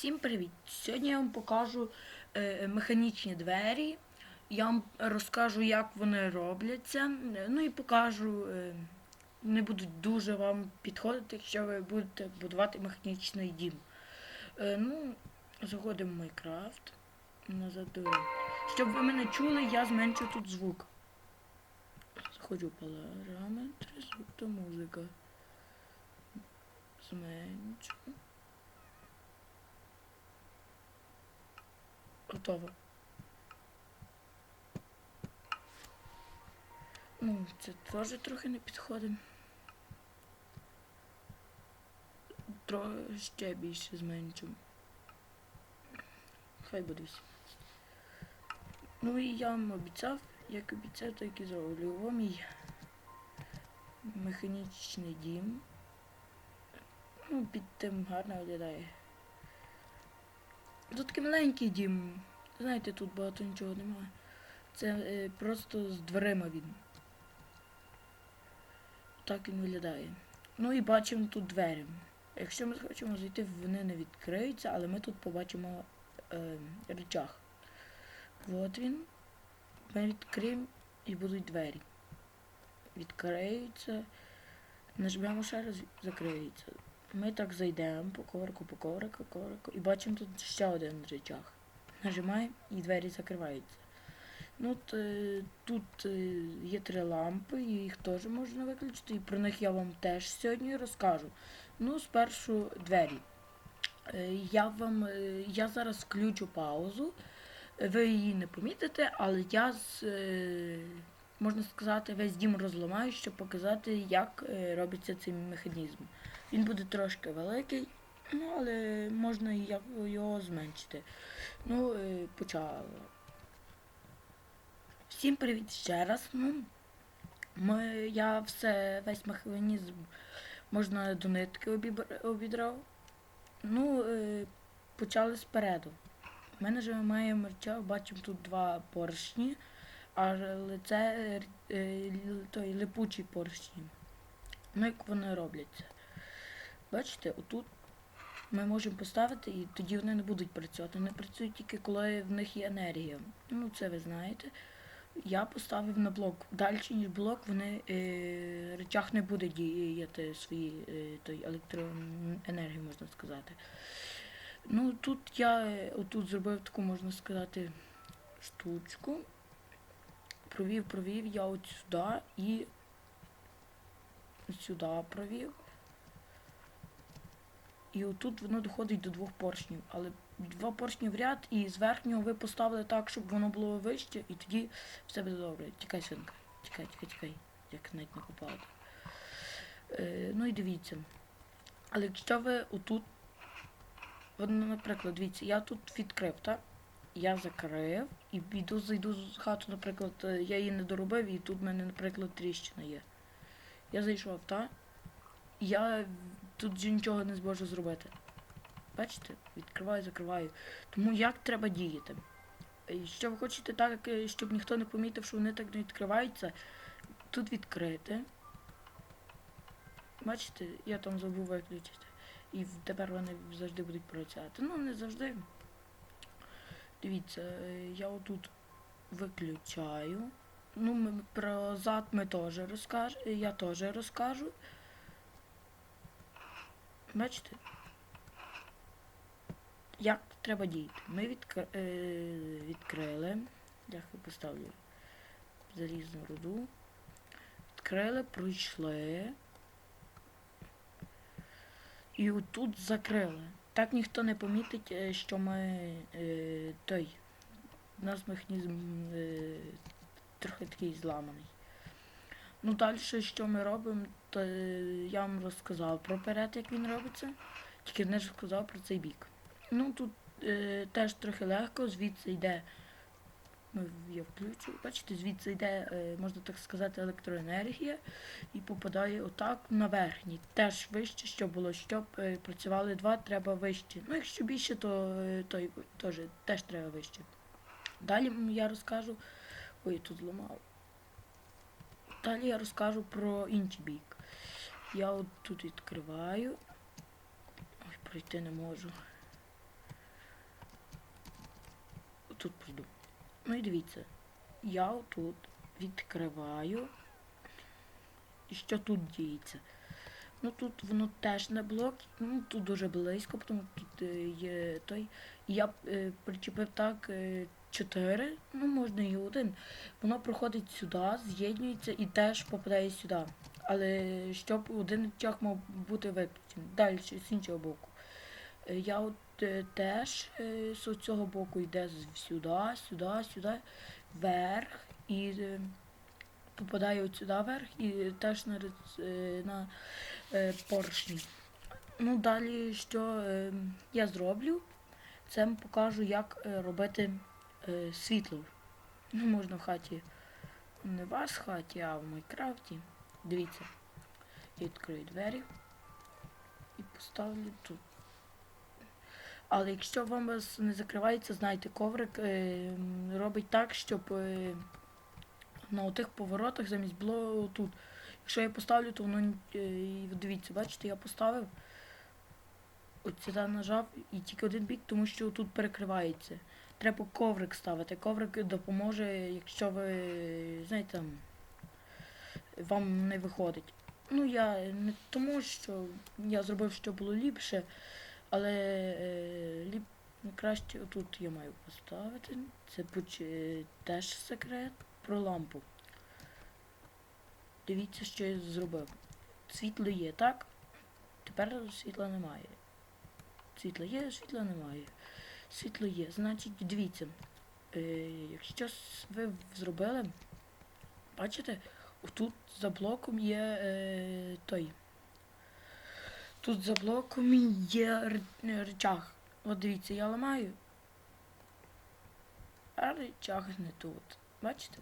Всім привіт! Сьогодні я вам покажу е, механічні двері. Я вам розкажу, як вони робляться. Ну і покажу. Е, вони будуть дуже вам підходити, якщо ви будете будувати механічний дім. Е, ну, заходимо в Майнкрафт. Назад. Щоб ви мене чули, я зменшу тут звук. Заходжу в параметри, звук та музика. Зменшу. Готово. Ну, це теж трохи не підходить. Трохи ще більше зменшу. Хай буде всі. Ну і я вам обіцяв, як обіцяв, так і зроблю. О, мій механічний дім. Ну, під тим гарно виглядає. Тут такий маленький дім. Знаєте, тут багато нічого немає. Це е, просто з дверима він. Так він виглядає. Ну і бачимо тут двері. Якщо ми хочемо зайти, вони не відкриються, але ми тут побачимо е, речах. От він. Ми відкриємо і будуть двері. Відкриються. Нажмемо ще раз, закриються. Ми так зайдемо по коврику, по коврику, коврику і бачимо тут ще один речах. Нажимаємо і двері закриваються. Ну, от, е, тут є три лампи, їх теж можна виключити, і про них я вам теж сьогодні розкажу. Ну, спершу двері. Е, я вам е, я зараз включу паузу. Ви її не помітите, але я з, е, можна сказати, весь дім розламаю, щоб показати, як робиться цей механізм. Він буде трошки великий, ну але можна його зменшити. Ну, е, почала. Всім привіт ще раз. Ну, ми, я все, весь механізм можна до нитки обідрав. Ну, е, почали спереду. Ми нажимаємо рычаг, бачимо тут два поршні, але це е, той липучий поршні. Ну, як вони робляться. Бачите, отут ми можемо поставити і тоді вони не будуть працювати. Вони працюють тільки коли в них є енергія. Ну, це ви знаєте. Я поставив на блок. Далі, ніж блок, вони е, речах не буде діяти свої е, той електроенергію, можна сказати. Ну тут я е, отут зробив таку, можна сказати, штучку. Провів, провів я от сюди і сюди провів. І отут воно доходить до двох поршнів. Але два поршні в ряд, і з верхнього ви поставили так, щоб воно було вище, і тоді все буде добре. Тікай, свинка. Тікай, тікай, тікай. Як навіть не попало. Е, ну і дивіться. Але якщо ви отут, от, ну, наприклад, дивіться, я тут відкрив, так? Я закрив і піду, зайду з хату, наприклад, е, я її не доробив, і тут в мене, наприклад, тріщина є. Я зайшов, так? Я тут же нічого не зможу зробити. Бачите? Відкриваю, закриваю. Тому як треба діяти? Якщо ви хочете так, е, щоб ніхто не помітив, що вони так не відкриваються, тут відкрити. Бачите, я там забув виключити. І тепер вони завжди будуть працювати. Ну, не завжди. Дивіться, е, я отут виключаю. Ну, ми, про зад ми теж розкажу. Я теж розкажу. Бачите? Як треба діяти? Ми відкр... е, відкрили. Я поставлю залізну руду. Відкрили, пройшли. І отут закрили. Так ніхто не помітить, е, що ми е, той. У нас механізм трохи такий зламаний. Ну, далі, що ми робимо, то е, я вам розказав про перед, як він робиться, тільки не розказав про цей бік. Ну, тут е, теж трохи легко, звідси йде, ну, я включу, бачите, звідси йде, е, можна так сказати, електроенергія і попадає отак на верхній. Теж вище, щоб було, щоб е, працювали два, треба вище. Ну, якщо більше, то е, той теж, теж треба вище. Далі я розкажу. Ой, тут зламав. Далі я розкажу про інший бік. Я от тут відкриваю. Ой, пройти не можу. тут пройду. Ну і дивіться, я тут відкриваю. І що тут діється? Ну тут воно теж не блок, ну тут дуже близько, тому тут е, є той. Я е, причепив так е, чотири, ну можна і один. Воно проходить сюди, з'єднюється і теж попадає сюди. Але щоб один рычаг мав бути виключений. Далі з іншого боку. Е, Я от е, теж е, з цього боку йде сюди, сюди, сюди, вверх і попадає от сюди вверх і теж на, на поршні. Ну, далі, що я зроблю, це вам покажу, як робити світло. Ну, можна в хаті, не в вас в хаті, а в Майнкрафті. Дивіться. Я відкрию двері і поставлю тут. Але якщо вам не закривається, знайте, коврик е, робить так, щоб е, на отих поворотах замість було тут. Якщо я поставлю, то воно е, дивіться, бачите, я поставив. От сюди нажав і тільки один бік, тому що тут перекривається. Треба коврик ставити. Коврик допоможе, якщо ви, знаєте, вам не виходить. Ну, я не тому, що я зробив, що було ліпше, але е, ліп, краще отут я маю поставити. Це поч- е, теж секрет про лампу. Дивіться, що я зробив. Світло є, так? Тепер світла немає. Світло є, світла немає. Світло є. Значить, дивіться. Е, якщо ви зробили, бачите, тут за блоком є е, той. Тут за блоком є р- е, рычаг. От дивіться, я ламаю. А рычаг не тут. Бачите?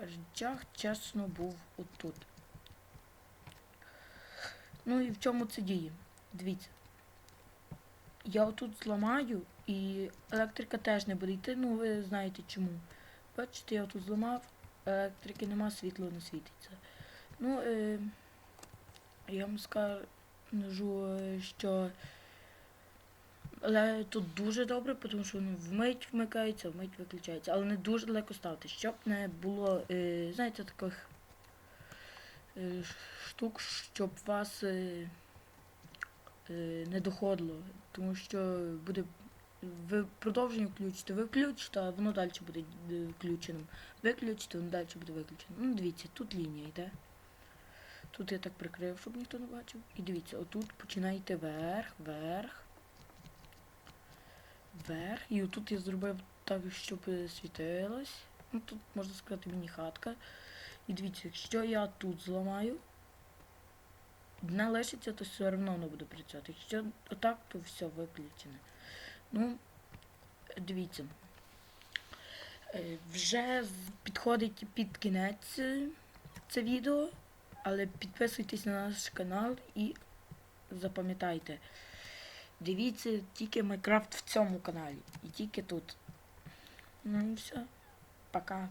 Рычаг чесно був отут. Ну і в чому це діє? Дивіться. Я отут зламаю і електрика теж не буде йти, ну ви знаєте чому. Бачите, я тут зламав, електрики нема, світло не світиться. Ну, е, я вам скажу, е, що але тут дуже добре, тому що воно вмить вмикається, вмить виключається. Але не дуже далеко ставити, щоб не було, е, знаєте, таких е, штук, щоб вас е, е, не доходило. Тому що буде ви продовження включите, ви а воно далі буде е, включеним. Виключите, воно далі буде виключеним. Ну, дивіться, тут лінія йде. Тут я так прикрив, щоб ніхто не бачив. І дивіться, отут починаєте вверх, вверх, вверх. І отут я зробив так, щоб е, світилось. Ну, тут можна сказати міні-хатка. І дивіться, якщо я тут зламаю, не лишиться, то все одно не буде працювати. Якщо отак, то все виключене. Ну, дивіться. Е, Вже підходить під кінець е, це відео, але підписуйтесь на наш канал і запам'ятайте. Дивіться тільки Майнкрафт в цьому каналі. І тільки тут. Ну все. Пока.